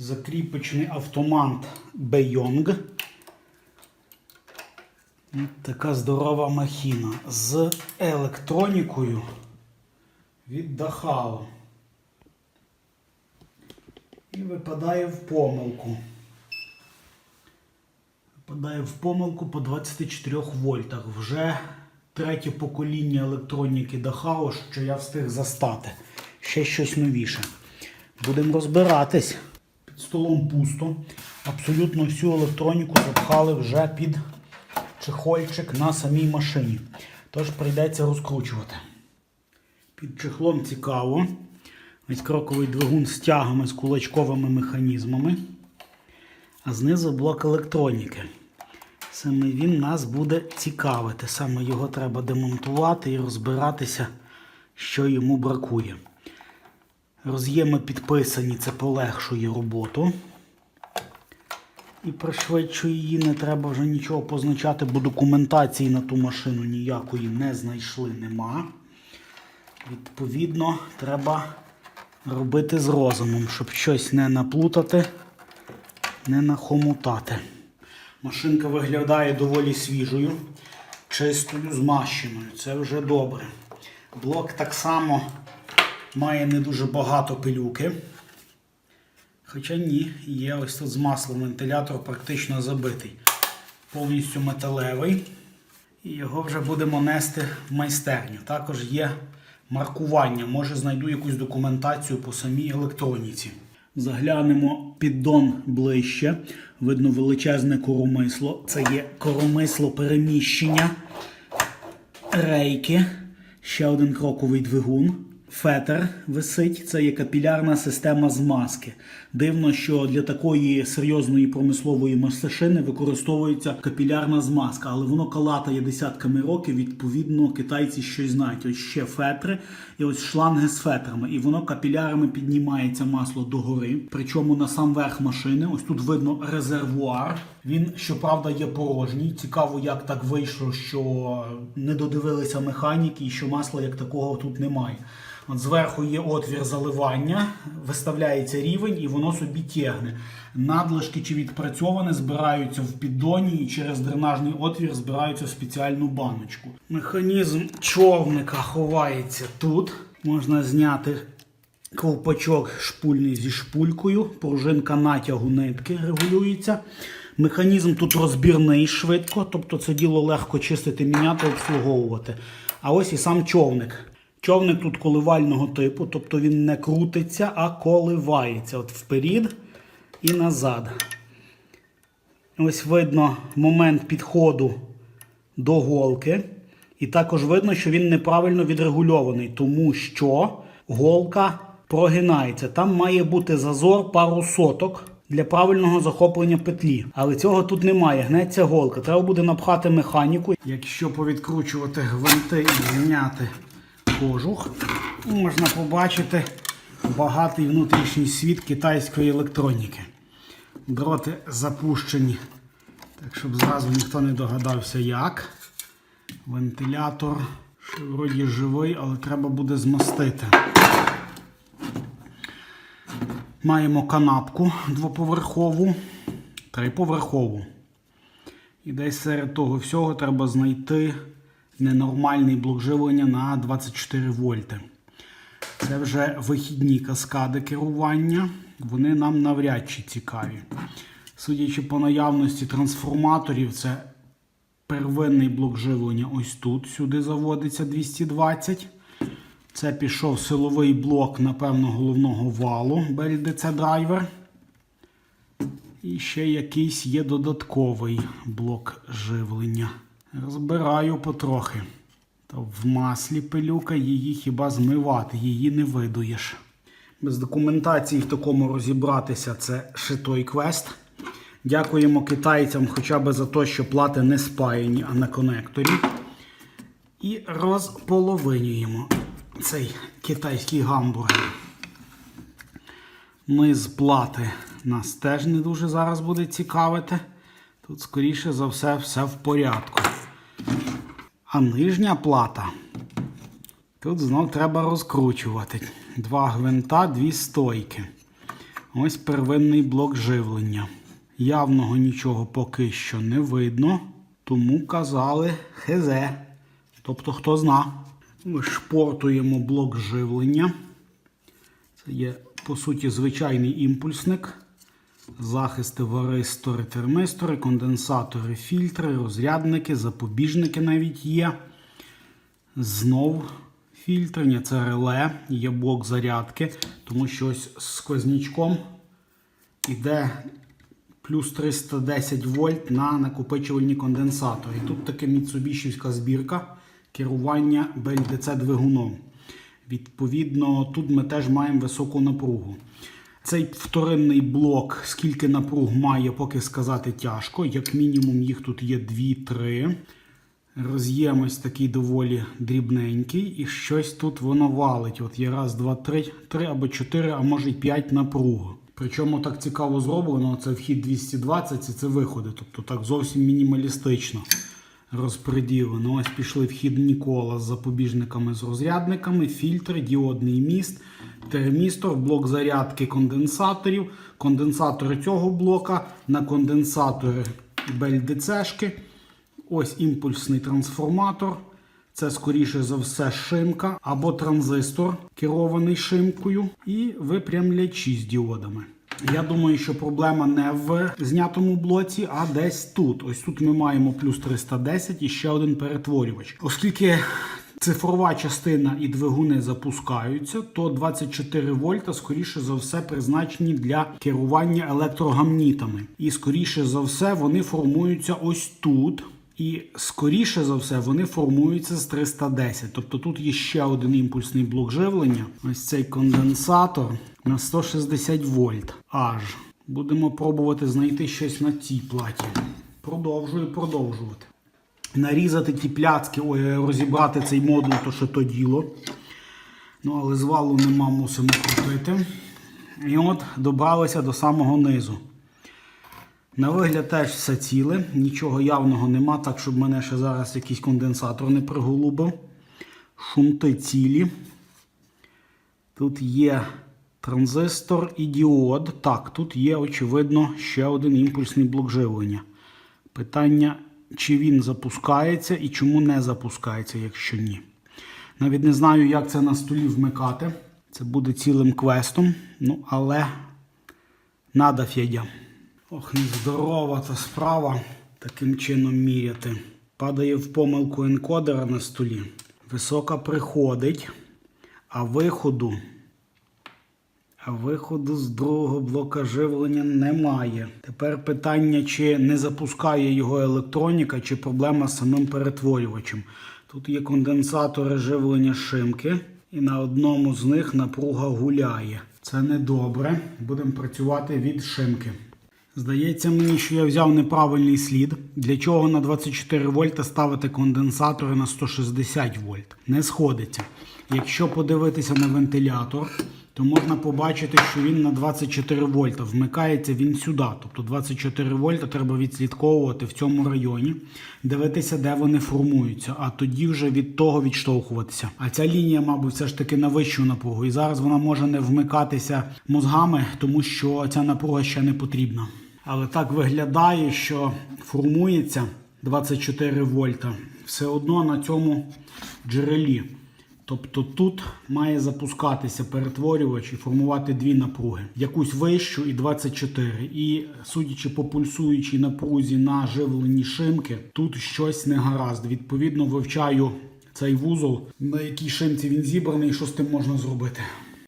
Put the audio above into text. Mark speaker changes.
Speaker 1: закріпочний автомат Beyong. Така здорова махіна з електронікою від Дахао. І випадає в помилку. Випадає в помилку по 24 вольтах. Вже третє покоління електроніки Дахао, що я встиг застати. Ще щось новіше. Будемо розбиратись. Столом пусто. Абсолютно всю електроніку запхали вже під чехольчик на самій машині. Тож прийдеться розкручувати. Під чехлом цікаво. Ось кроковий двигун з тягами з кулачковими механізмами. А знизу блок електроніки. Саме він нас буде цікавити. Саме його треба демонтувати і розбиратися, що йому бракує. Роз'єми підписані, це полегшує роботу. І пришвидшує її, не треба вже нічого позначати, бо документації на ту машину ніякої не знайшли, нема. Відповідно, треба робити з розумом, щоб щось не наплутати, не нахомутати. Машинка виглядає доволі свіжою, чистою, змащеною. Це вже добре. Блок так само має не дуже багато пилюки. Хоча ні, є ось тут з маслом вентилятор практично забитий. Повністю металевий. І його вже будемо нести в майстерню. Також є маркування. Може знайду якусь документацію по самій електроніці. Заглянемо піддон ближче. Видно величезне коромисло. Це є коромисло переміщення рейки. Ще один кроковий двигун. Фетер висить, це є капілярна система змазки. Дивно, що для такої серйозної промислової машини використовується капілярна змазка, але воно калатає десятками років. Відповідно, китайці щось знають. Ось ще фетри і ось шланги з фетрами. І воно капілярами піднімається масло догори. Причому на сам верх машини. Ось тут видно резервуар. Він, щоправда, є порожній. Цікаво, як так вийшло, що не додивилися механіки і що масла як такого тут немає. От зверху є отвір заливання, виставляється рівень і воно собі тягне. Надлишки чи відпрацьоване збираються в піддоні і через дренажний отвір збираються в спеціальну баночку. Механізм човника ховається тут. Можна зняти ковпачок шпульний зі шпулькою, пружинка натягу нитки регулюється. Механізм тут розбірний швидко, тобто це діло легко чистити, міняти, обслуговувати. А ось і сам човник. Човник тут коливального типу, тобто він не крутиться, а коливається. От вперед і назад. Ось видно момент підходу до голки. І також видно, що він неправильно відрегульований, тому що голка прогинається. Там має бути зазор пару соток для правильного захоплення петлі. Але цього тут немає. Гнеться голка. Треба буде напхати механіку. Якщо повідкручувати гвинти і зняти кожух, можна побачити багатий внутрішній світ китайської електроніки. Дроти запущені, так щоб зразу ніхто не догадався як. Вентилятор ще вроді живий, але треба буде змастити. Маємо канапку двоповерхову, триповерхову. І десь серед того всього треба знайти ненормальний блок живлення на 24 вольти. Це вже вихідні каскади керування. Вони нам навряд чи цікаві. Судячи по наявності трансформаторів, це первинний блок живлення ось тут. Сюди заводиться 220. Це пішов силовий блок, напевно, головного валу BLDC драйвер. І ще якийсь є додатковий блок живлення. Розбираю потрохи. То в маслі пилюка, її хіба змивати, її не видуєш. Без документації в такому розібратися це шитой квест. Дякуємо китайцям хоча б за те, що плати не спаяні, а на конекторі. І розполовинюємо цей китайський гамбургер. Низ плати нас теж не дуже зараз буде цікавити. Тут, скоріше за все, все в порядку. А нижня плата. Тут знов треба розкручувати. Два гвинта, дві стойки. Ось первинний блок живлення. Явного нічого поки що не видно, тому казали хезе. Тобто, хто зна. Ми Шпортуємо блок живлення. Це є, по суті, звичайний імпульсник. Захисти, варистори, термистори, конденсатори, фільтри, розрядники, запобіжники навіть є. Знов фільтрення, це реле, є блок зарядки, тому що ось з сквознячком іде плюс 310 вольт на накопичувальні конденсатори. І тут таке міцубішівська збірка керування BLDC двигуном. Відповідно, тут ми теж маємо високу напругу. Цей вторинний блок, скільки напруг має, поки сказати тяжко. Як мінімум, їх тут є 2-3. Роз'єм ось такий доволі дрібненький, і щось тут воно валить. От є раз, два, три, три або чотири, а може й п'ять напруг. Причому так цікаво зроблено, це вхід 220 і це виходи. Тобто так зовсім мінімалістично розподілено. Ось пішли вхідні кола з запобіжниками з розрядниками, фільтри, діодний міст, термістор, блок зарядки конденсаторів, конденсатори цього блока на конденсатори BLDC-шки. Ось імпульсний трансформатор. Це, скоріше за все, шимка або транзистор, керований шимкою, і випрямлячі з діодами. Я думаю, що проблема не в знятому блоці, а десь тут. Ось тут ми маємо плюс 310 і ще один перетворювач. Оскільки цифрова частина і двигуни запускаються, то 24 вольта, скоріше за все, призначені для керування електрогамнітами. І скоріше за все, вони формуються ось тут. І скоріше за все вони формуються з 310. Тобто тут є ще один імпульсний блок живлення. Ось цей конденсатор на 160 вольт. Аж. Будемо пробувати знайти щось на цій платі. Продовжую продовжувати. Нарізати ті пляцки, ой, розібрати цей модуль, то що то діло. Ну, але звалу нема, мусимо купити. І от добралися до самого низу. На вигляд теж все ціле, нічого явного нема, так щоб мене ще зараз якийсь конденсатор не приголубив. Шунти цілі. Тут є транзистор і діод. Так, тут є, очевидно, ще один імпульсний блок живлення. Питання, чи він запускається і чому не запускається, якщо ні. Навіть не знаю, як це на столі вмикати. Це буде цілим квестом. Ну, але надо, Федя. Ох, нездорова та справа таким чином міряти. Падає в помилку енкодера на столі. Висока приходить, а виходу, виходу з другого блока живлення немає. Тепер питання, чи не запускає його електроніка, чи проблема з самим перетворювачем. Тут є конденсатори живлення шимки, і на одному з них напруга гуляє. Це недобре. Будемо працювати від шимки. Здається мені, що я взяв неправильний слід. Для чого на 24 вольта ставити конденсатори на 160 вольт? Не сходиться. Якщо подивитися на вентилятор, то можна побачити, що він на 24 вольта. Вмикається він сюди. Тобто 24 вольта треба відслідковувати в цьому районі, дивитися, де вони формуються, а тоді вже від того відштовхуватися. А ця лінія, мабуть, все ж таки на вищу напругу. І зараз вона може не вмикатися мозгами, тому що ця напруга ще не потрібна. Але так виглядає, що формується 24 вольта все одно на цьому джерелі. Тобто тут має запускатися перетворювач і формувати дві напруги: якусь вищу і 24. І судячи по пульсуючій напрузі на живлені шимки, тут щось не гаразд. Відповідно, вивчаю цей вузол, на якій шимці він зібраний, і що з тим можна зробити.